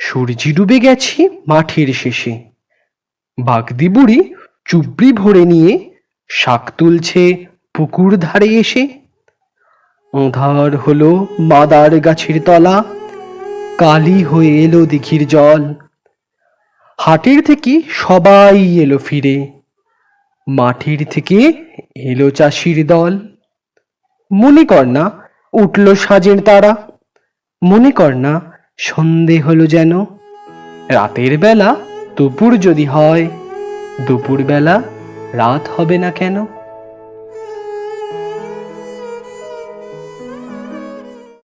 সূর্যি ডুবে গেছে মাঠের শেষে। বাগদি বুড়ি চুবড়ি ভরে নিয়ে শাক তুলছে পুকুর ধারে এসে। অধার হলো মাদার গাছের তলা, কালি হয়ে এলো দিঘির জল। হাটের থেকে সবাই এলো ফিরে, মাঠের থেকে এলো চাষির দল। মনে কর না উঠল সাজের তারা, মনে কর না সন্ধে হলো যেন। রাতের বেলা দুপুর যদি হয় দুপুর বেলা রাত হবে না কেন?